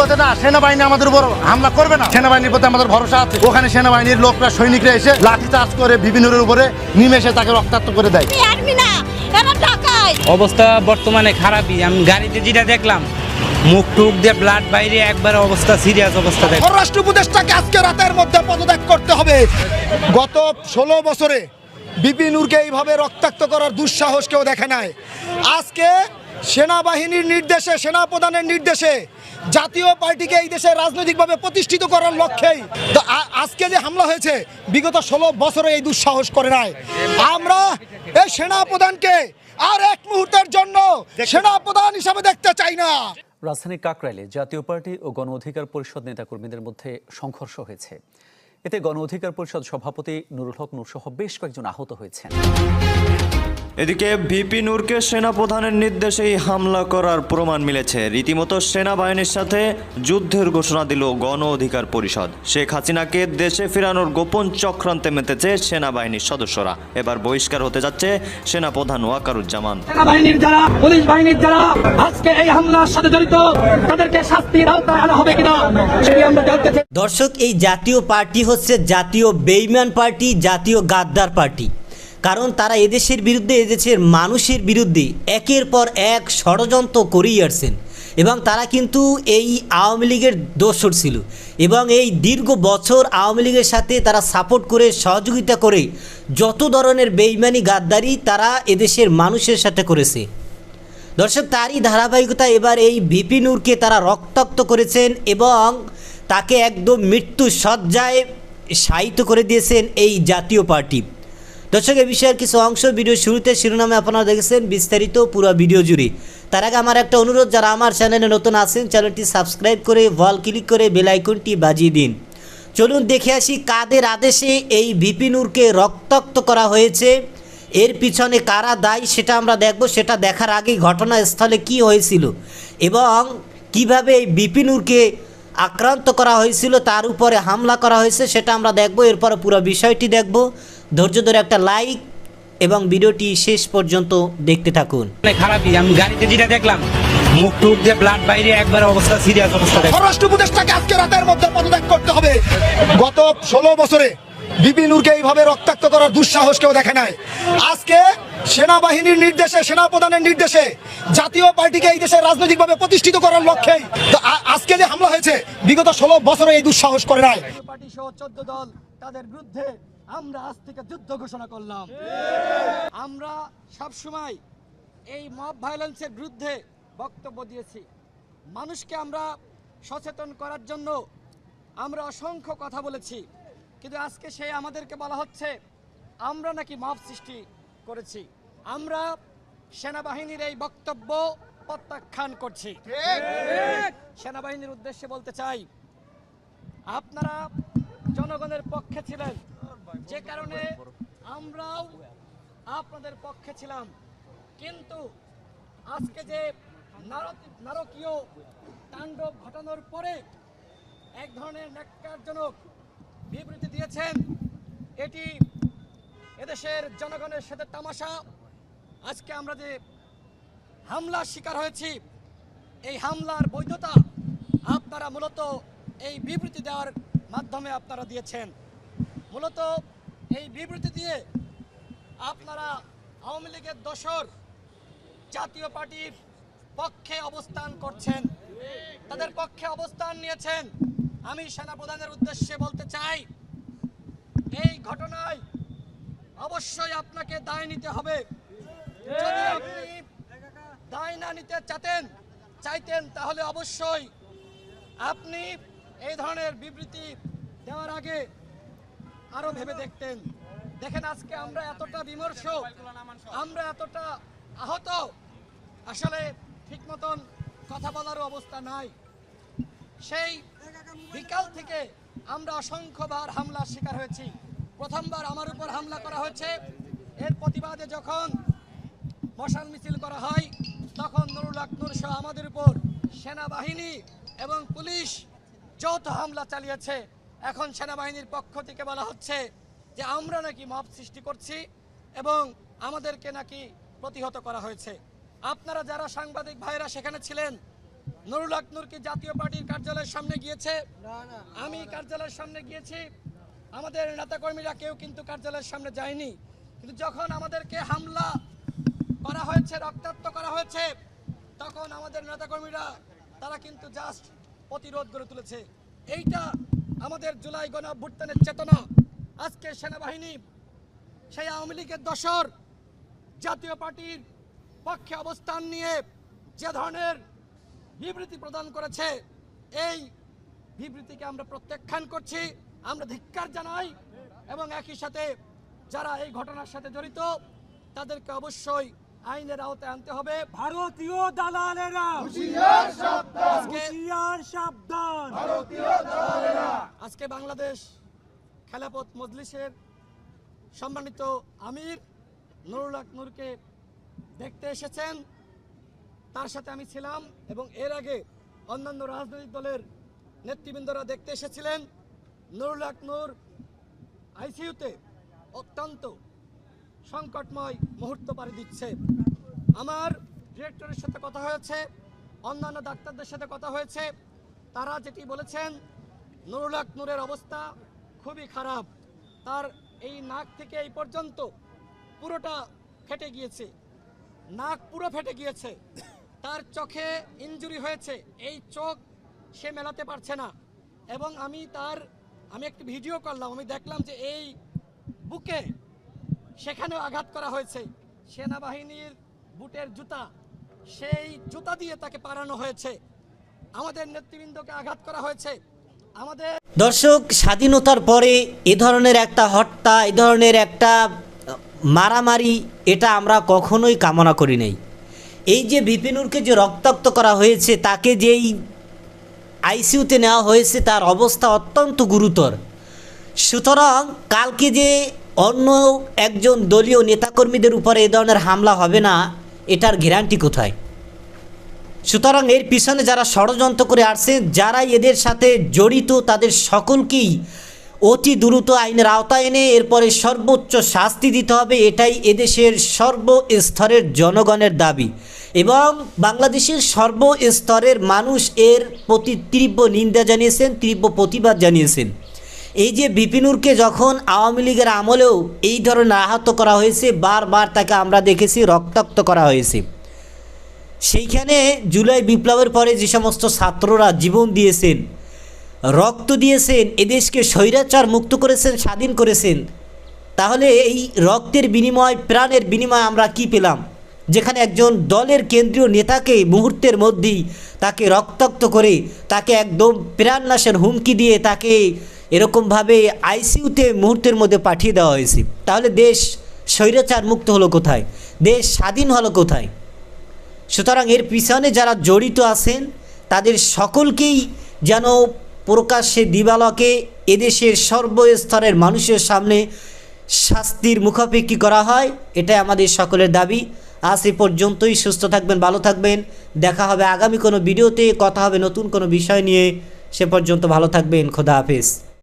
বলতে না সেনাবাহিনী আমাদের উপর হামলা করবে না। সেনাবাহিনীর প্রতি আমাদের ভরসা আছে। ওখানে সেনাবাহিনীর লোকরা সৈনিকরা এসে লাঠি চার্জ করে বিভিন্নের উপরে নিমেষে তাকে রক্তাক্ত করে দেয়। আমি আর্মি না এরা ঢাকায়। অবস্থা বর্তমানে খারাপই। আমি গাড়িতে যেটা দেখলাম মুখ টুক দিয়ে ব্লাড বাইরে একবার অবস্থা সিরিয়াস অবস্থা দেখ পররাষ্ট্র উপদেষ্টাকে আজকে রাতের মধ্যে পদত্যাগ করতে হবে। গত ষোলো বছরে বিপিনুরকে এইভাবে রক্তাক্ত করার দুঃসাহস কেউ দেখে নাই। আজকে সেনাবাহিনীর নির্দেশে সেনাপ্রধানের নির্দেশে জাতীয় পার্টিকে এই দেশে রাজনৈতিকভাবে প্রতিষ্ঠিত করার লক্ষ্যেই তো আজকে যে হামলা হয়েছে বিগত ষোলো বছরে এই দুঃসাহস করে নাই। আমরা এই সেনাপ্রধানকে আর এক মুহূর্তের জন্য সেনাপ্রধান হিসাবে দেখতে চাই না। রাজধানীর কাকরাইলে জাতীয় পার্টি ও গণ অধিকার পরিষদ নেতাকর্মীদের মধ্যে সংঘর্ষ হয়েছে। এতে গণ অধিকার পরিষদ সভাপতি নুরুল হক নুরসহ বেশ কয়েকজন আহত হয়েছেন। এদিকে ভিপি নূরকে সেনাপ্রধানের নির্দেশেই হামলা করার প্রমাণ মিলেছে। রীতিমতো সেনাবাহিনীর সাথে যুদ্ধের ঘোষণা দিল গণ অধিকার পরিষদ। শেখ হাসিনাকে দেশে ফেরানোর গোপন চক্রান্তে মেতেছে সেনাবাহিনীর সদস্যরা। এবার বহিষ্কার হতে যাচ্ছে সেনাপ্রধান ওয়াকারুজ্জামান। সেনাবাহিনীর যারা পুলিশ বাহিনীর যারা আজকে এই হামলার সাথে জড়িত তাদেরকে শাস্তির আওতায় আনা হবে কিনা সেটি আমরা জানতে চাই। দর্শক এই জাতীয় পার্টি হচ্ছে জাতীয় বেইমান পার্টি জাতীয় গাদ্দার পার্টি। কারণ তারা এদেশের বিরুদ্ধে, এদেশের মানুষের বিরুদ্ধে একের পর এক ষড়যন্ত্র করেই আসছেন। এবং তারা কিন্তু এই আওয়ামী লীগের দোসর ছিল। এবং এই দীর্ঘ বছর আওয়ামী লীগের সাথে তারা সাপোর্ট করে, সহযোগিতা করে যত ধরনের বেইমানি, গাদ্দারি তারা এদেশের মানুষের সাথে করেছে। দর্শক, তারই ধারাবাহিকতা এবার এই ভিপি নূরকে তারা রক্তাক্ত করেছেন এবং তাকে একদম মৃত্যু সজ্জায় শায়িত করে দিয়েছেন এই জাতীয় পার্টি। দর্শক এ বিষয়ের কিছু অংশ ভিডিও শুরুতে শিরোনামে আপনারা দেখেছেন, বিস্তারিত পুরো ভিডিও জুড়ে। তার আগে আমার একটা অনুরোধ, যারা আমার চ্যানেলে নতুন আছেন, চ্যানেলটি সাবস্ক্রাইব করে ওয়াল ক্লিক করে বেল আইকনটি বাজিয়ে দিন। চলুন দেখে আসি কাদের আদেশে এই ভিপি নূরকে রক্তাক্ত করা হয়েছে। এর পিছনে কারা দায়ী সেটা আমরা দেখব। সেটা দেখার আগেই ঘটনাস্থলে কি হয়েছিল এবং কীভাবে এই বিপিনুরকে আক্রান্ত করা হয়েছিল, তার উপরে হামলা করা হয়েছে, সেটা আমরা দেখব। এরপর পুরো বিষয়টি দেখব। ধৈর্য ধরে একটা লাইক এবং ভিডিওটি শেষ পর্যন্ত দেখতে থাকুন। মানে খারাপই আমি গাড়িতে যেটা দেখলাম মুখ টুক দিয়ে ব্লাড বাইরে একবার অবস্থা সিরিয়াস অবস্থা উপদেষ্টাকে আজকে রাতের মধ্যে পদত্যাগ করতে হবে। গত ষোলো বছরে বিপিনুরকে এইভাবে রক্তাক্ত করার দুঃসাহস কেউ দেখে নাই। আজকে সেনাবাহিনীর নির্দেশে সেনাপ্রধানের নির্দেশে জাতীয় পার্টিকে এই দেশে রাজনৈতিকভাবে প্রতিষ্ঠিত করার লক্ষ্যেই তো আজকে যে হামলা হয়েছে বিগত ষোলো বছরে এই দুঃসাহস করে নাই। পার্টি সহ চোদ্দ দল তাদের বিরুদ্ধে আমরা আজ থেকে যুদ্ধ ঘোষণা করলাম। আমরা সব সময় এই মব ভায়োলেন্সের বিরুদ্ধে বক্তব্য দিয়েছি। মানুষকে আমরা সচেতন করার জন্য আমরা অসংখ্য কথা বলেছি। কিন্তু আজকে সে আমাদেরকে বলা হচ্ছে আমরা নাকি মব সৃষ্টি করেছি। আমরা সেনাবাহিনীর এই বক্তব্য প্রত্যাখ্যান করছি। সেনাবাহিনীর উদ্দেশ্যে বলতে চাই আপনারা জনগণের পক্ষে ছিলেন। যে কারণে আমরাও আপনাদের পক্ষে ছিলাম। কিন্তু আজকে যে নারক- নারকীয় তাণ্ডব ঘটানোর পরে এক ধরনের ন্যাক্কারজনক বিবৃতি দিয়েছেন। এটি এদেশের জনগণের সাথে তামাশা। আজকে আমরা যে হামলার শিকার হয়েছি, এই হামলার বৈধতা আপনারা মূলত এই বিবৃতি দেওয়ার মাধ্যমে আপনারা দিয়েছেন। মূলত এই বিবৃতি দিয়ে আপনারা আওয়ামী লীগের দোসর জাতীয় পার্টির পক্ষে অবস্থান করছেন। তাদের পক্ষে অবস্থান নিয়েছেন। আমি সেনাপ্রধানের উদ্দেশ্যে বলতে চাই, এই ঘটনায় অবশ্যই আপনাকে দায় নিতে হবে। যদি আপনি দায় না নিতে চাতেন, চাইতেন, তাহলে অবশ্যই আপনি এই ধরনের বিবৃতি দেওয়ার আগে আরও ভেবে দেখতেন। দেখেন আজকে আমরা এতটা বিমর্ষ, আমরা এতটা আহত। আসলে ঠিক মতন কথা বলারও অবস্থা নাই। সেই বিকাল থেকে আমরা অসংখ্যবার হামলার শিকার হয়েছি। প্রথমবার আমার উপর হামলা করা হয়েছে। এর প্রতিবাদে যখন মশাল মিছিল করা হয়, তখন নুরুল আকনুর সহ আমাদের উপর সেনাবাহিনী এবং পুলিশ যৌথ হামলা চালিয়েছে। এখন সেনাবাহিনীর পক্ষ থেকে বলা হচ্ছে যে আমরা নাকি মব সৃষ্টি করছি এবং আমাদেরকে নাকি প্রতিহত করা হয়েছে। আপনারা যারা সাংবাদিক ভাইরা সেখানে ছিলেন নুরুল হক নূর কি জাতীয় পার্টির কার্যালয়ের সামনে গিয়েছে। আমি কার্যালয়ের সামনে গিয়েছি। আমাদের নেতাকর্মীরা কেউ কিন্তু কার্যালয়ের সামনে যায়নি। কিন্তু যখন আমাদেরকে হামলা করা হয়েছে রক্তাক্ত করা হয়েছে তখন আমাদের নেতাকর্মীরা তারা কিন্তু জাস্ট প্রতিরোধ গড়ে তুলেছে। এইটা আমাদের জুলাই গণ অভ্যুত্থানের চেতনা আজকে সেনাবাহিনী, সেই আওয়ামী লীগের দশর জাতীয় পার্টির পক্ষে অবস্থান নিয়ে যে ধরনের বিবৃতি প্রদান করেছে, এই বিবৃতিকে আমরা প্রত্যাখ্যান করছি, আমরা ধিক্কার জানাই এবং একই সাথে যারা এই ঘটনার সাথে জড়িত, তাদেরকে অবশ্যই আইনের আওতায় আনতে হবে। ভারতীয় দালালেরা। আজকে সাবধান। আজকে বাংলাদেশ খেলাপথ মজলিসের সম্মানিত আমির নুরুল হক নূরকে দেখতে এসেছেন। তার সাথে আমি ছিলাম এবং এর আগে অন্যান্য রাজনৈতিক দলের নেতৃবৃন্দরা দেখতে এসেছিলেন। নুরুল হক নূর আইসিইউতে অত্যন্ত সংকটময় মুহূর্ত পাড়ি দিচ্ছে। আমার ডিরেক্টরের সাথে কথা হয়েছে, অন্যান্য ডাক্তারদের সাথে কথা হয়েছে। তারা যেটি বলেছেন, নুরুল হক নূরের অবস্থা খুবই খারাপ। তার এই নাক থেকে এই পর্যন্ত পুরোটা ফেটে গিয়েছে। নাক পুরো ফেটে গিয়েছে। তার চোখে ইনজুরি হয়েছে। এই চোখ সে মেলাতে পারছে না। এবং আমি তার, আমি একটি ভিডিও করলাম, আমি দেখলাম যে এই বুকে সেখানেও আঘাত করা হয়েছে। সেনাবাহিনীর বুটের জুতা, সেই জুতা দিয়ে তাকে পারানো হয়েছে। আমাদের নেতৃবৃন্দকে আঘাত করা হয়েছে। আমাদের দর্শক, স্বাধীনতার পরে এ ধরনের একটা হত্যা, এ ধরনের একটা মারামারি, এটা আমরা কখনোই কামনা করি নাই। এই যে বিপিনুরকে যে রক্তাক্ত করা হয়েছে, তাকে যেই আইসিইউতে নেওয়া হয়েছে, তার অবস্থা অত্যন্ত গুরুতর। সুতরাং কালকে যে অন্য একজন দলীয় নেতাকর্মীদের উপরে এ ধরনের হামলা হবে না, এটার গ্যারান্টি কোথায়? সুতরাং এর পিছনে যারা ষড়যন্ত্র করে আসছে যারা এদের সাথে জড়িত, তাদের সকলকেই অতি দ্রুত আইনের আওতায় এনে এরপরে সর্বোচ্চ শাস্তি দিতে হবে, এটাই এদেশের সর্বস্তরের জনগণের দাবি। এবং বাংলাদেশের সর্বস্তরের মানুষ এর প্রতি তীব্র নিন্দা জানিয়েছেন, তীব্র প্রতিবাদ জানিয়েছেন। এই যে বিপিনুরকে যখন আওয়ামী লীগের আমলেও এই ধরনের আহত করা হয়েছে, বারবার তাকে আমরা দেখেছি রক্তাক্ত করা হয়েছে। সেইখানে জুলাই বিপ্লবের পরে যে সমস্ত ছাত্ররা জীবন দিয়েছেন, রক্ত দিয়েছেন, এদেশকে স্বৈরাচার মুক্ত করেছেন, স্বাধীন করেছেন, তাহলে এই রক্তের বিনিময়, প্রাণের বিনিময় আমরা কি পেলাম? যেখানে একজন দলের কেন্দ্রীয় নেতাকে মুহূর্তের মধ্যেই তাকে রক্তাক্ত করে, তাকে একদম প্রাণনাশের হুমকি দিয়ে তাকে এরকমভাবে আইসিইউতে মুহূর্তের মধ্যে পাঠিয়ে দেওয়া হয়েছে। তাহলে দেশ স্বৈরাচার মুক্ত হলো কোথায়? দেশ স্বাধীন হলো কোথায়? সুতরাং এর পিছনে যারা জড়িত আছেন, তাদের সকলকেই যেন প্রকাশ্যে দিবালকে এদেশের সর্বস্তরের মানুষের সামনে শাস্তির মুখাপেক্ষি করা হয়, এটাই আমাদের সকলের দাবি। আজ এ পর্যন্তই, সুস্থ থাকবেন, ভালো থাকবেন। দেখা হবে আগামী কোনো ভিডিওতে, কথা হবে নতুন কোনো বিষয় নিয়ে। সে পর্যন্ত ভালো থাকবেন, খোদা হাফেজ।